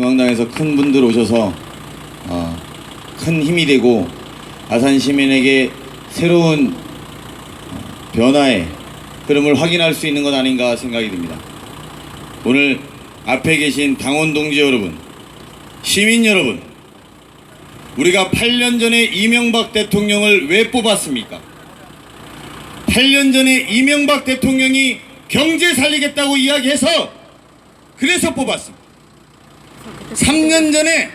중앙당에서 큰 분들 오셔서 어, 큰 힘이 되고 아산 시민에게 새로운 어, 변화의 흐름을 확인할 수 있는 것 아닌가 생각이 듭니다. 오늘 앞에 계신 당원 동지 여러분, 시민 여러분, 우리가 8년 전에 이명박 대통령을 왜 뽑았습니까? 8년 전에 이명박 대통령이 경제 살리겠다고 이야기해서 그래서 뽑았습니다. 3년 전에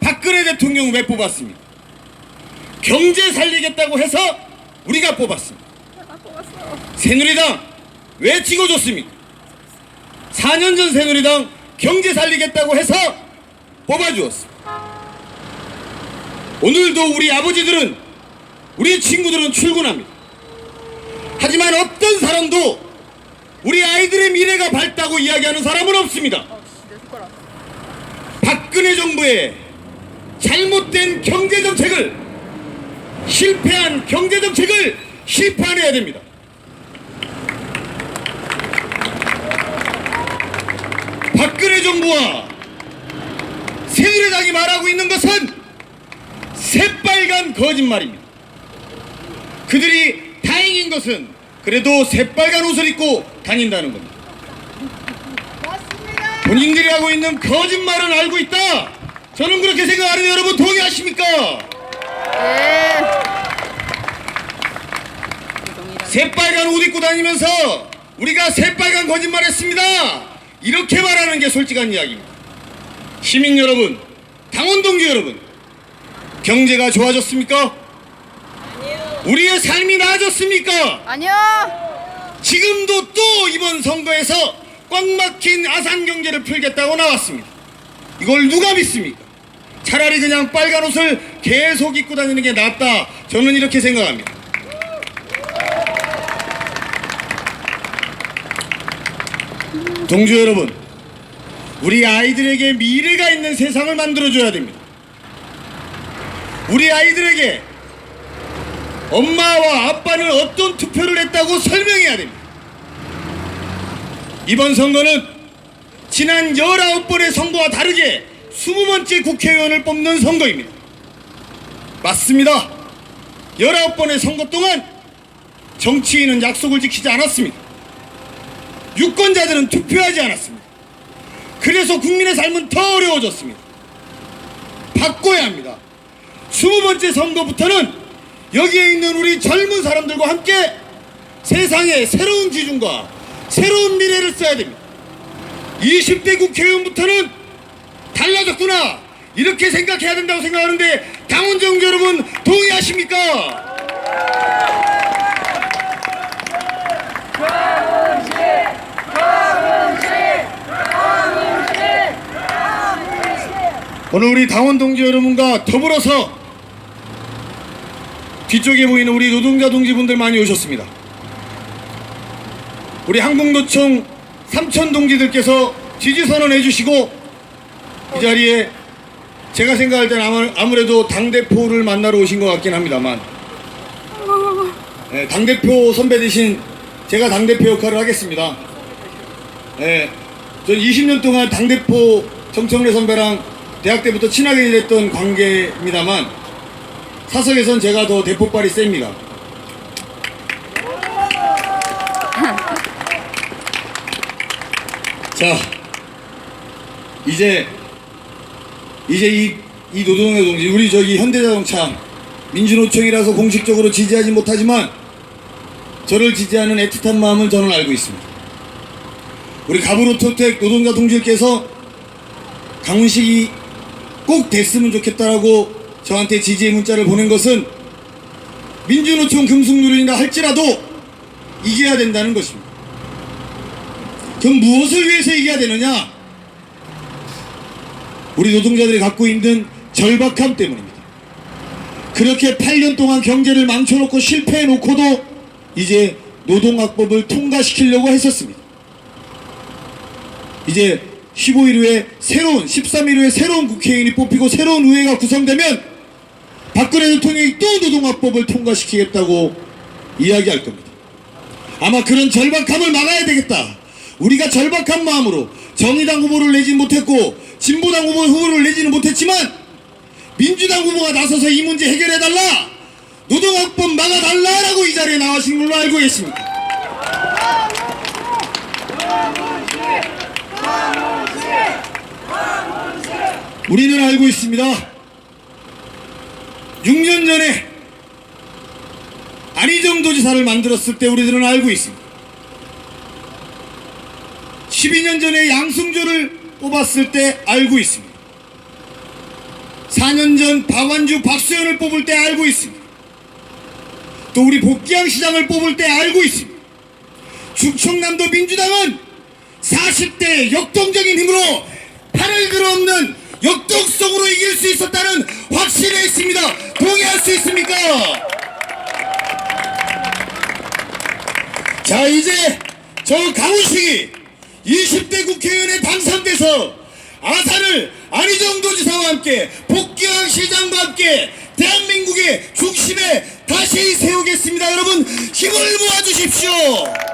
박근혜 대통령 왜 뽑았습니까? 경제 살리겠다고 해서 우리가 뽑았습니다. 새누리당 왜 찍어줬습니까? 4년 전 새누리당 경제 살리겠다고 해서 뽑아주었습니다. 오늘도 우리 아버지들은 우리 친구들은 출근합니다. 하지만 어떤 사람도 우리 아이들의 미래가 밝다고 이야기하는 사람은 없습니다. 박근혜 정부의 잘못된 경제 정책을 실패한 경제 정책을 실판해야 됩니다. 박근혜 정부와 새누리당이 말하고 있는 것은 새빨간 거짓말입니다. 그들이 다행인 것은 그래도 새빨간 옷을 입고 다닌다는 겁니다. 본인들이 하고 있는 거짓말은 알고 있다. 저는 그렇게 생각하는데 여러분 동의하십니까? 새빨간 옷 입고 다니면서 우리가 새빨간 거짓말 했습니다. 이렇게 말하는 게 솔직한 이야기입니다. 시민 여러분, 당원 동지 여러분, 경제가 좋아졌습니까? 우리의 삶이 나아졌습니까? 아니요. 지금도 또 이번 선거에서 꽉 막힌 아산 경제를 풀겠다고 나왔습니다. 이걸 누가 믿습니까? 차라리 그냥 빨간 옷을 계속 입고 다니는 게 낫다. 저는 이렇게 생각합니다. 동주 여러분, 우리 아이들에게 미래가 있는 세상을 만들어줘야 됩니다. 우리 아이들에게 엄마와 아빠는 어떤 투표를 했다고 설명해야 됩니다. 이번 선거는 지난 19번의 선거와 다르게 20번째 국회의원을 뽑는 선거입니다. 맞습니다. 19번의 선거 동안 정치인은 약속을 지키지 않았습니다. 유권자들은 투표하지 않았습니다. 그래서 국민의 삶은 더 어려워졌습니다. 바꿔야 합니다. 20번째 선거부터는 여기에 있는 우리 젊은 사람들과 함께 세상의 새로운 기준과 새로운 미래를 써야 됩니다. 20대 국회의원부터는 달라졌구나 이렇게 생각해야 된다고 생각하는데 당원정 여러분 동의하십니까? 오늘 우리 당원 동지 여러분과 더불어서 뒤쪽에 보이는 우리 노동자 동지분들 많이 오셨습니다. 우리 항복노총 삼천 동지들께서 지지 선언해 주시고 이 자리에 제가 생각할 때는 아무- 아무래도 당 대표를 만나러 오신 것 같긴 합니다만 당 대표 선배 대신 제가 당 대표 역할을 하겠습니다. 예, 전 20년 동안 당 대표 정청래 선배랑 대학 때부터 친하게 지냈던 관계입니다만 사석에선 제가 더 대포발이 셉니다. 자, 이제 이제 이, 이 노동의 동지 우리 저기 현대자동차 민주노총이라서 공식적으로 지지하지 못하지만 저를 지지하는 애틋한 마음을 저는 알고 있습니다. 우리 가브로토텍 노동자 동지들께서 강훈식이 꼭 됐으면 좋겠다라고 저한테 지지의 문자를 보낸 것은 민주노총 금속노련이라 할지라도 이겨야 된다는 것입니다. 그럼 무엇을 위해서 이겨야 되느냐? 우리 노동자들이 갖고 있는 절박함 때문입니다. 그렇게 8년 동안 경제를 망쳐놓고 실패해놓고도 이제 노동학법을 통과시키려고 했었습니다. 이제 15일 후에 새로운 13일 후에 새로운 국회의원이 뽑히고 새로운 의회가 구성되면 박근혜 대통령이 또 노동학법을 통과시키겠다고 이야기할 겁니다. 아마 그런 절박함을 막아야 되겠다. 우리가 절박한 마음으로 정의당 후보를 내지 못했고 진보당 후보 후보를 내지는 못했지만 민주당 후보가 나서서 이 문제 해결해달라 노동학법 막아달라라고 이 자리에 나와신 걸로 알고 있습니다. 우리는 알고 있습니다. 6년 전에 안희정 도지사를 만들었을 때 우리들은 알고 있습니다. 12년 전에 양승조를 뽑았을 때 알고 있습니다. 4년 전 박완주 박수현을 뽑을 때 알고 있습니다. 또 우리 복귀항 시장을 뽑을 때 알고 있습니다. 충청남도 민주당은 40대 역동적인 힘으로 팔을 들어없는 역동성으로 이길 수 있었다는 확신에 있습니다. 동의할 수 있습니까? 자 이제 저 강훈식이 20대 국회의원에 당선돼서 아산을 안희정 도지사와 함께 복귀한 시장과 함께 대한민국의 중심에 다시 세우겠습니다. 여러분 힘을 모아주십시오.